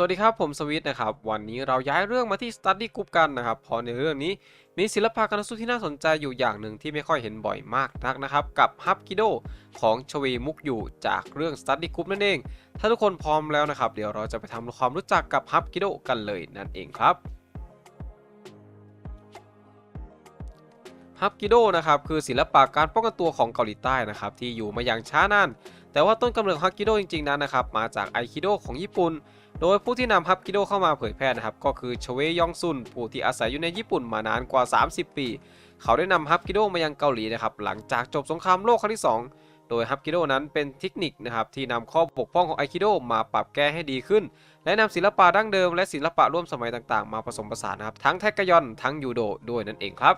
สวัสดีครับผมสวิตนะครับ วันนี้เราย้ายเรื่องมาที่ Study Group กันนะครับเพราะในเรื่องนี้มีศิลปะการสู้ที่น่าสนใจอยู่อย่างหนึ่งที่ไม่ค่อยเห็นบ่อยมากนักนะครับ กับฮับกิโดของชเวมุกอยู่จากเรื่อง Study Group นั่นเอง ถ้าทุกคนพร้อมแล้วนะครับ เดี๋ยวเราจะไปทำความรู้จักกับฮับกิโดกันเลยนั่นเองครับฮับกิโดนะครับคือศิลปะการป้องกันตัวของเกาหลีใต้นะครับที่อยู่มาอย่างช้านาน แต่ว่าต้นกำเนิดฮับกิโดจริงๆนั้นนะครับมาจากไอคิโดของญี่ปุ่น โดยผู้ที่นำฮับกิโดเข้ามาเผยแพร่นะครับก็คือชเวยองซุนผู้ที่อาศัยอยู่ในญี่ปุ่นมานานกว่า 30 ปี เขาได้นำฮับกิโดมายังเกาหลีนะครับหลังจากจบสงครามโลกครั้งที่ 2 โดยฮับกิโดนั้นเป็นเทคนิคนะครับที่นำข้อบกพร่องของไอคิโดมาปรับแก้ให้ดีขึ้น และนำศิลปะดั้งเดิมและศิลปะร่วมสมัยต่างๆ มาผสมผสานนะครับทั้งแทกยอนทั้งยูโดด้วยนั่นเองครับ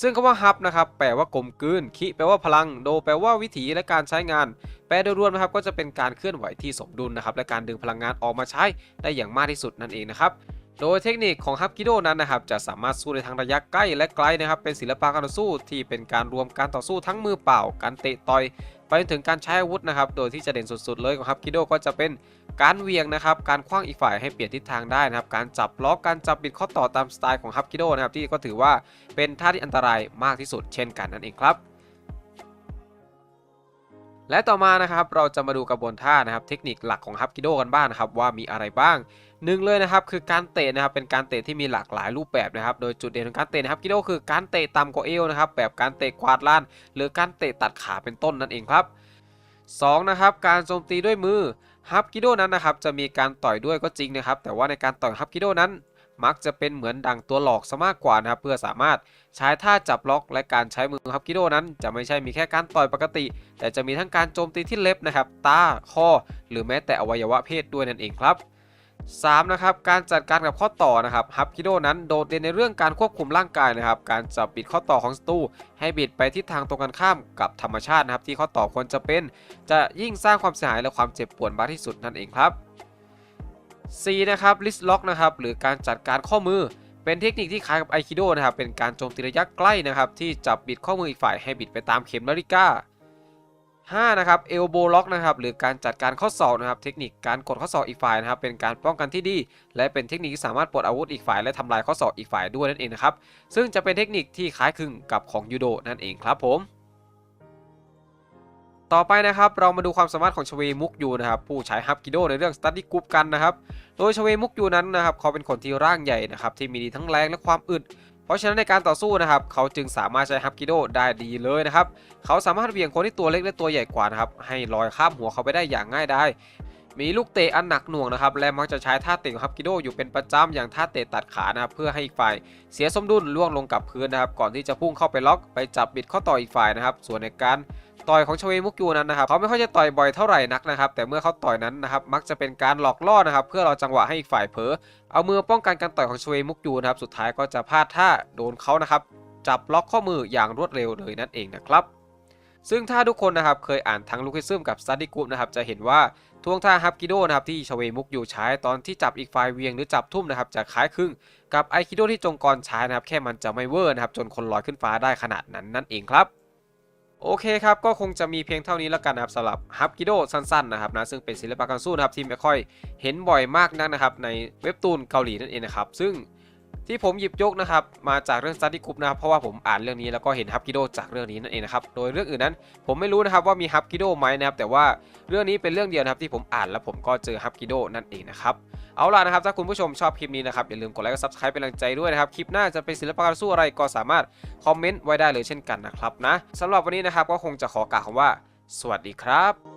ซึ่งคำว่าฮับนะครับแปลว่ากลมกลืนคิแปลว่าพลัง โดแปลว่าวิถีและการใช้งาน แปลโดยรวมนะครับก็จะเป็นการเคลื่อนไหวที่สมดุลนะครับและการดึงพลังงานออกมาใช้ได้อย่างมากที่สุดนั่นเองนะครับโดยเทคนิคของฮับกิโดนั้นนะครับจะสามารถสู้ในทางระยะใกล้และไกลนะครับเป็นศิลปะการต่อสู้ที่เป็นการรวมการต่อสู้ทั้งมือเปล่า การเตะต่อย ไปจนถึงการใช้อาวุธนะครับ โดยที่จะเด่นสุดๆเลยครับคิโดก็จะเป็นการเวียงนะครับ การคว้างอีกฝ่ายให้เปลี่ยนทิศทางได้นะครับ การจับล็อก การจับบิดข้อต่อตามสไตล์ของฮับคิโดนะครับที่ก็ถือว่าเป็นท่าที่อันตรายมากที่สุดเช่นกันนั่นเองครับ และต่อมานะครับเราจะมาดูกระบวนท่านะครับ เทคนิคหลักของฮับกิโดกันบ้างนะครับว่ามีอะไรบ้างหนึ่งเลยนะครับคือการเตะนะครับเป็นการเตะที่มีหลากหลายรูปแบบนะครับโดยจุดเด่นของการเตะนะครับกิโดคือการเตะต่ำกว่าเอวนะครับแบบการเตะกวาดล้าน หรือการเตะตัดขาเป็นต้นนั่นเองครับสองนะครับการโจมตีด้วยมือฮับกิโดนั้นนะครับจะมีการต่อยด้วยก็จริงนะครับแต่ว่าในการต่อยฮับกิโดนั้น มักจะเป็นเหมือนดังตัวหลอกซะมากกว่านะครับเพื่อสามารถใช้ท่าจับล็อกและการใช้มือฮับกิโดนั้น จะไม่ใช่มีแค่การต่อยปกติ แต่จะมีทั้งการโจมตีที่เล็บนะครับตาคอหรือแม้แต่อวัยวะเพศด้วยนั่นเองครับ 3. นะครับการจัดการกับข้อต่อนะครับฮับกิโดนั้นโดดเด่นในเรื่องการควบคุมร่างกายนะครับ การจับบิดข้อต่อของศัตรูให้บิดไปทิศทางตรงกันข้ามกับธรรมชาตินะครับที่ข้อต่อควรจะเป็น จะยิ่งสร้างความเสียหายและความเจ็บปวดมากที่สุดนั่นเองครับ 4. นะครับลิสล็อกนะครับหรือการจัดการข้อมือ เป็นเทคนิคที่คล้ายกับไอคิโดนะครับเป็นการโจมตีระยะใกล้นะครับที่จับบิดข้อมืออีกฝ่ายให้บิดไปตามเข็มนาฬิกา 5. นะครับเอลโบล็อกนะครับหรือการจัดการข้อศอกนะครับเทคนิคการกดข้อศอกอีกฝ่ายนะครับเป็นการป้องกันที่ดี และเป็นเทคนิคที่สามารถปลดอาวุธอีกฝ่ายและทำลายข้อศอกอีกฝ่ายด้วยนั่นเองนะครับซึ่งจะเป็นเทคนิคที่คล้ายคลึงกับของยูโดนั่นเองครับผม ต่อไปนะครับเรามาดูความสามารถของชเวมุกยูนะครับผู้ใช้ฮับกิโดในเรื่อง Study Group กันนะครับโดยชเวมุกยูนั้นนะครับเขาเป็นคนที่ร่างใหญ่นะครับที่มีดีทั้งแรงและความอึดเพราะฉะนั้นในการต่อสู้นะครับเขาจึงสามารถใช้ฮับกิโดได้ดีเลยนะครับเขาสามารถเหวี่ยงคนที่ตัวเล็กและตัวใหญ่กว่านะครับให้ลอยข้ามหัวเขาไปได้อย่างง่ายได้ มีลูกเตะอันหนักหน่วงนะครับและมักจะใช้ท่าเตะของฮับกิโดอยู่เป็นประจำอย่างท่าเตะตัดขานะครับเพื่อให้อีกฝ่ายเสียสมดุลล่วงลงกับพื้นนะครับก่อนที่จะพุ่งเข้าไปล็อกไปจับบิดข้อต่ออีกฝ่ายนะครับส่วนในการต่อยของชเวมุกยูนั้นนะครับเขาไม่ค่อยจะต่อยบ่อยเท่าไหร่นักนะครับแต่เมื่อเขาต่อยนั้นนะครับมักจะเป็นการหลอกล่อนะครับเพื่อเราจังหวะให้อีกฝ่ายเผลอเอามือป้องกันการต่อยของชเวมุกยูนะครับสุดท้ายก็จะพลาดท่าโดนเขานะครับจับล็อกข้อมืออย่างรวดเร็วเลยนั่นเองนะครับ ซึ่งถ้าทุกคนนะครับเคยอ่านทั้งลูคิซึมกับสตัดดี้กรุ๊ปนะครับจะเห็นว่าท่วงท่าฮับกิโดนะครับที่ชเวมุกอยู่ใช้ตอนที่จับอีกฝ่ายเวียงหรือจับทุ่มนะครับจะคล้ายคลึงกับไอคิโดที่จงกรใช้นะครับแค่มันจะไม่เวอร์นะครับจนคนลอยขึ้นฟ้าได้ขนาดนั้นนั่นเองครับโอเคครับ ก็คงจะมีเพียงเท่านี้แล้วกันนะครับสำหรับฮับกิโดสั้นๆนะครับนะซึ่งเป็นศิลปะการสู้นะครับที่ไม่ค่อยเห็นบ่อยมากนักนะครับในเว็บตูนเกาหลีนั่นเองนะครับซึ่ง ที่ผมหยิบยกนะครับมาจากเรื่อง Study Group นะครับเพราะว่าผมอ่านเรื่องนี้แล้วก็เห็นฮับกิโดจากเรื่องนี้นั่นเองนะครับโดยเรื่องอื่นนั้นผมไม่รู้นะครับว่ามีฮับกิโดไหมนะครับแต่ว่าเรื่องนี้เป็นเรื่องเดียวนะครับที่ผมอ่านแล้วผมก็เจอฮับกิโดนั่นเองนะครับเอาล่ะนะครับถ้าคุณผู้ชมชอบคลิปนี้นะครับอย่าลืมกดไลค์กด Subscribe เป็นกำลังใจด้วยนะครับคลิปหน้าจะเป็นศิลปะการสู้อะไรก็สามารถคอมเมนต์ไว้ได้เลยเช่นกันนะครับนะสำหรับวันนี้นะครับก็คงจะขอกล่าวคำว่า สวัสดีครับ